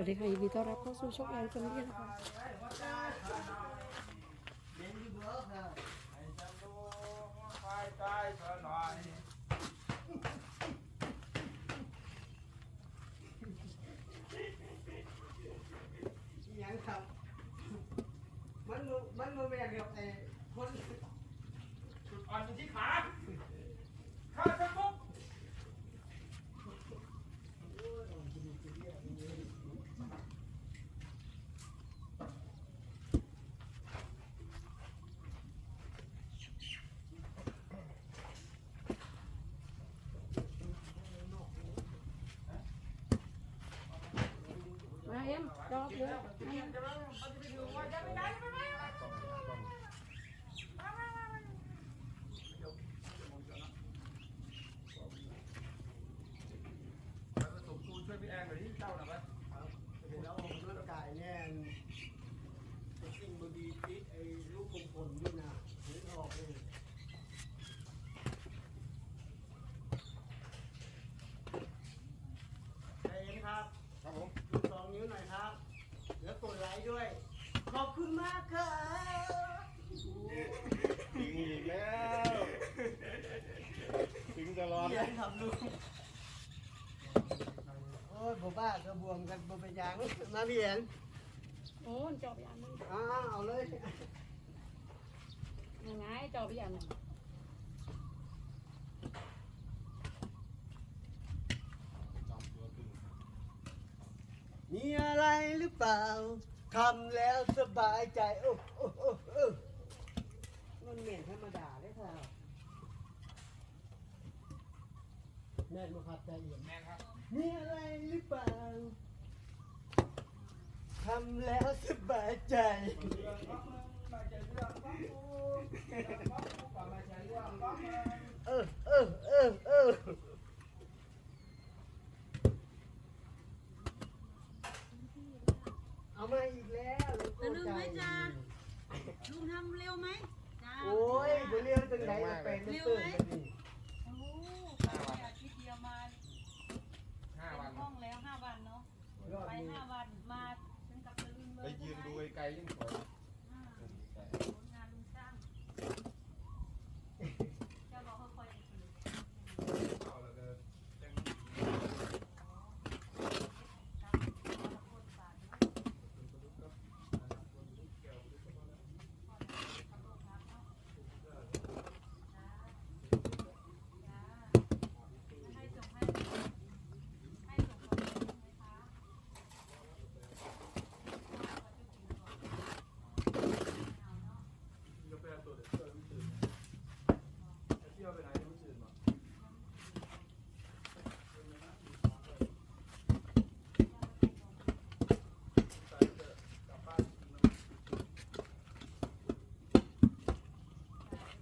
วัสดีค่ะยินดีต้อนรับเข้าสู่ช่องแอนคนนี้นะคะยังครับ มันบ่มันโมแมนกับไอ้คนจุดอ่อนอยู่ที่ขาขาดสะปุ๊บ มาเอ็มจอบเยแล้วก็ส่งตูนช่วยพี่แอนหน่อยที่เจ้าหน่อยไหมเป็นแล้วผมร่างกายเนี่ยเป็นสิ่งบดีติดไอ้ลูกกลมผลด้วยนะนึกออกเลยใจเย็นครับ ครับผม ดูสองนิ้วหน่อยครับ แล้วกดไลค์ด้วย ขอบ คุณมากครับถึงอีกแล้วถึงตลอดเรียนครับลุงโอ้ยบ่บ้าก็บวมกันบ่เป็นหยังมาเรียนโอ้ยจอบอย่างนึงอ้าเอาเลยยังไงจอบอย่างนึงมีอะไรหรือเปล่า ทำแล้วสบายใจโอ้โอ้โอ้โอ้มันเหม็นธรรมดาเลยค่ะแม่นบ่ครับใจเย็นแม่ครับมีอะไรหรือเปล่าทำแล้วสบายใจ เออเออเออเออเอามาอีกแล้ว จะลืม ไหมจ๊ะลุงทำเร็วไหมจ้าโอ้ยเดี๋ยวเรียกจังไหนจะเป็นเตื่นกันนี่โอ้ไปอาทิตย์เดียวมาห้าเป็วันนห้องแล้วห้าวันเนาะยอดไปดีห้าวันมาถึงกับจะลืมเลไปยยืนดูไกลๆยิ่งสวย อ่าผลงานลุงจ้างเจ้าบอกค่อยๆอีกที เอาละเดินแจ้ง ครับเอาละคนบาทเนาะจ้าจ้าให้ส่งให้ให้ส่งของไหมคะ กาแฟตัวเด็ดเที่ยวไม่ตื่นเที่ยวไปไหนยังไม่ตื่นมา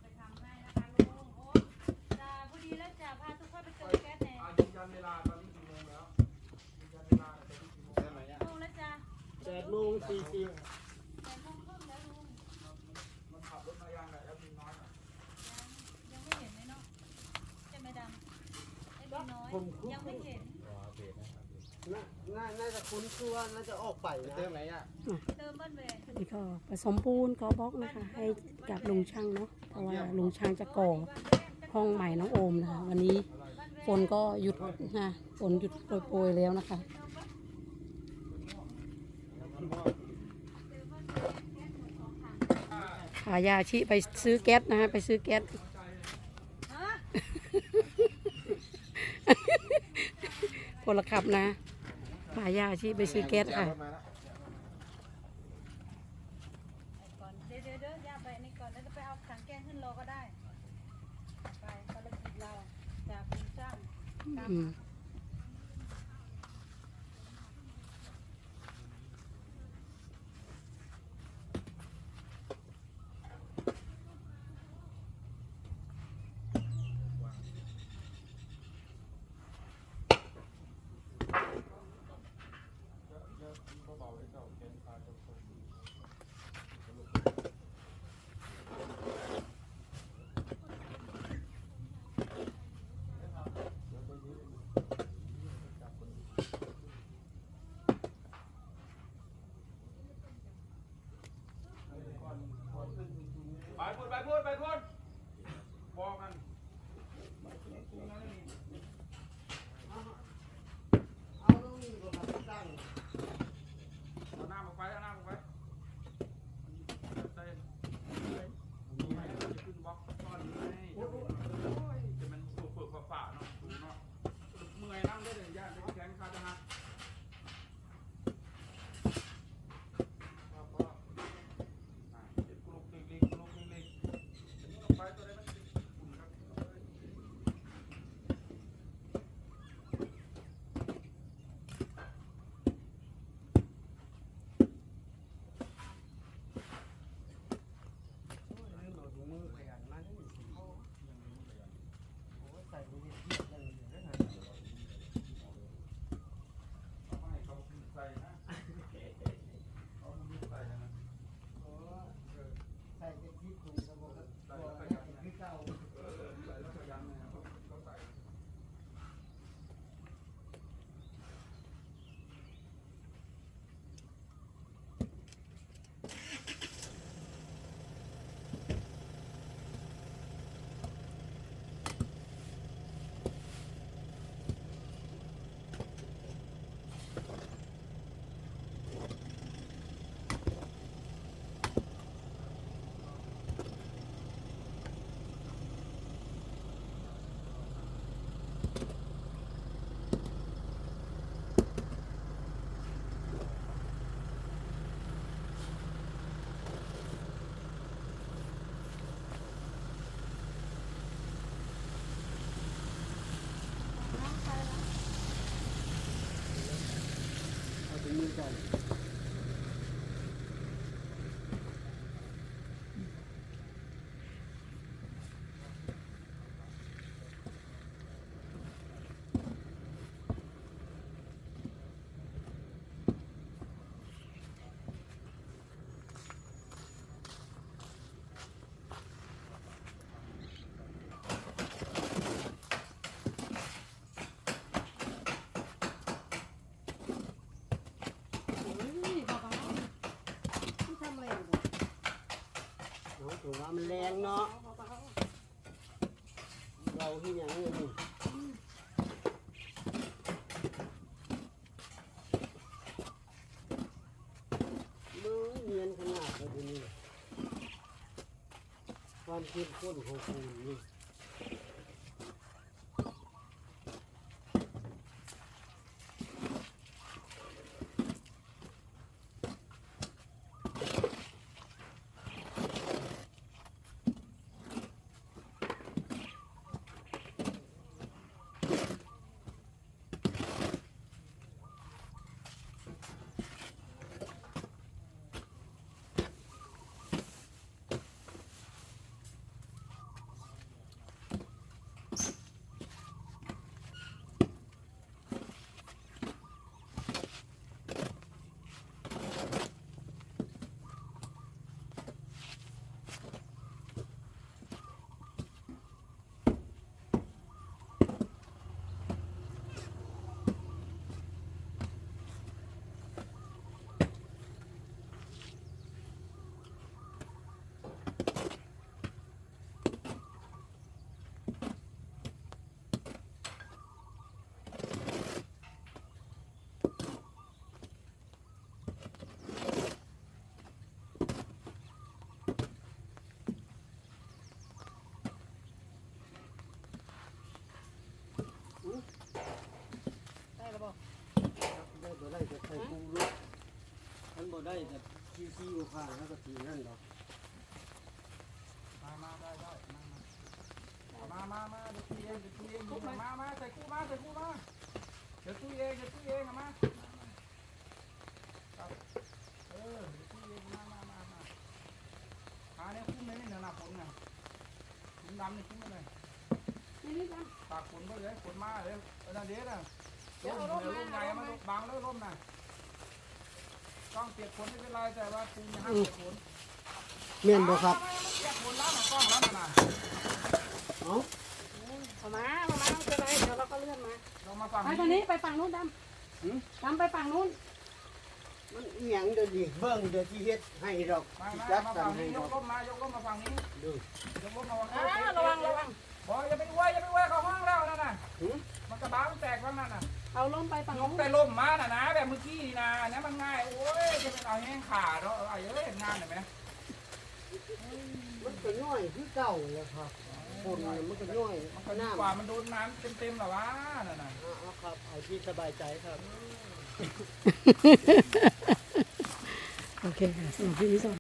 ไปทำให้นะคะลุงโอ้จ้าพอดีแล้วจ้าพาทุกคนไปเจอแก๊สแน่ อายืนยันเวลาตอนนี้กี่โมงแล้วยืนยันเวลาตอนนี้กี่โมง ได้ไหมอะ ลุงแล้วจ้า แปดโมงสี่สิบ แปดโมงครึ่งแล้วลุง มันขับรถมายังไงแล้วมีน้อยหน่อย ยังไม่เห็นเลยเนาะใช่ไหมดำไอ้ พี่น้อยยังไม่เห็นรออัปเดตนะครับน่าน่าน่าจะคุ้นตัวน่าจะออกไปนะเติมไหนอะเติมบ้านเวรนี่ก็ผสมปูนกอบล็อกนะคะ ให้กับลุงช่างเนาะเพราะว่าลุงช่างจะก่อห้องใหม่น้องโอมนะคะวันนี้ฝนก็หยุดนะฝนหยุดโปรยๆแล้วนะคะพายาชิไปซื้อแก๊สนะคะไปซื้อแก๊ส ฮะ พลขับนะพายาชิไปซื้อแก๊สค่ะรถมาแล้วก่อนเดี๋ยวเดี๋ยวเดี๋ยวย่าไปนี่ก่อนแล้วจะไปเอาถังแกงขึ้นรอก็ได้ ไปภารกิจเราจากลุงจ้าง ไปข้างหน้ามึงไว้ Thank you. ถูกว่ามันแรงเนาะเราที่อย่างนี้มือเนียนขนาดเลยนี้ความเข้มข้นของคูณนี่ ได้แล้วบอก ได้บ่ได้จะใส่ปูลูกมันบ่ ได้จะขี้ขี้อยู่ข้างแล้วก็ทีนั่นดอกมามาได้ได้มา มา มามาเดี๋ยวคุยเองเดี๋ยวคุยเองมา มาใส่คู่มาใส่คู่มาเดี๋ยวคุยเองเดี๋ยวคุยเองมาเออเดี๋ยวคุยเองมามามามาหาเนี่ยคุ้มเลยนี่นะผลไงคุ้มดำนี่คุ้มเลยนี่นี่จ้ะปากฝนก็เลยฝนมาเลยเออนั่นเดี๋ยวนะร่มเดี๋ยวร่มไงมันบางแล้วร่มน่ะ ต้องเปียกฝนไม่เป็นไรแต่ว่าปูนอย่าห้ามเปียกฝนเมียนบ่ครับมันเปียกฝนแล้วนะกล้องแล้วน่ะเอ้าเอามาเอามาไม่เป็นไรเดี๋ยวเราก็เลื่อนมาลงมาฝั่งไปทางนี้ไปฝั่งนู้นดำดำไปฝั่งนู้นมันเอียงเดี๋ยวดิเบิ่งเดี๋ยวที่เฮ็ดให้ดอกมาที่มาจัดมากันฝั่งให้นี้ยดอกกร่มมายกร่มมาฝั่งนี้ดูยกร่มมาฝั่งอ่านี้ระวังระวังบอกอย่าไปอวยอย่าไปอวยเขาห้องแล้วนั่นน่ะหือมันกระบามันแตกแล้วนั่นน่ะ เอาล้มไปฝั่งยนู้กนแต่ล่มมาน่ะนะแบบเมื่อกี้นี่นะเนี่ยมันง่ายโอ้ยจะเป็นเอาแห้งขาดเนาะเอาเยอะเห็นงานเห็นไหมมันก็ย่อยคือเก่าเลยครับคนน่ะมันก็ย่อยมันก็ดีน้ำกว่ามันโดนน้ำเต็มๆหรอวะนั่นน่ะเอาเอาครับ เอาที่สบายใจครับ โอเคค่ะสำหรับที่นี้สวัสดี